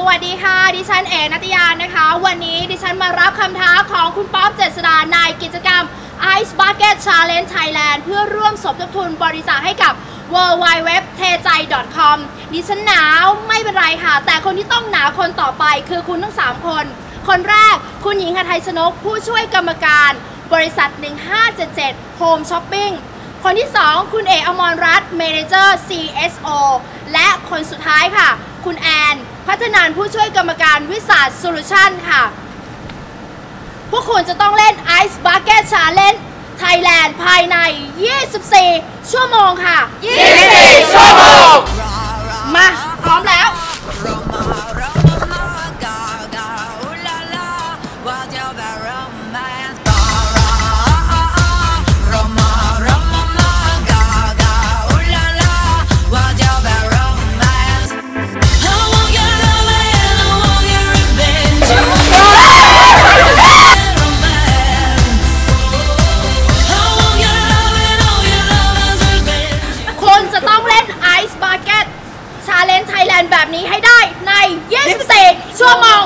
สวัสดีค่ะ ดิฉันเอนัตยานะคะ วันนี้ดิฉันมารับคำท้าของคุณป๊อปเจษดาในกิจกรรม Ice Bucket Challenge Thailand เพื่อร่วมสมทบทุนบริจาคให้กับ w w w t e j a i c o m ดิฉันหนาวไม่เป็นไรค่ะ แต่คนที่ต้องหนาวคนต่อไปคือคุณทั้ง 3 คน คนแรกคุณหญิงหทัยชนก ผู้ช่วยกรรมการ บริษัท 1577 Home Shopping คนที่ 2 คุณเอกอมรรัตน์เมเนเจอร์ CSO และคนสุดท้ายค่ะ คุณแอน พัฒนานผู้ช่วยกรรมการวิสาสโซลูชันค่ะ พวกคุณจะต้องเล่น Ice Bucket Challenge Thailand ภายใน 24 ชั่วโมงค่ะ 24 ชั่วโมง มา พร้อมแล้วคุณ เลน n ์ไทยแลนด์แบบนี้ให้ได้ใน24ชั่วโมง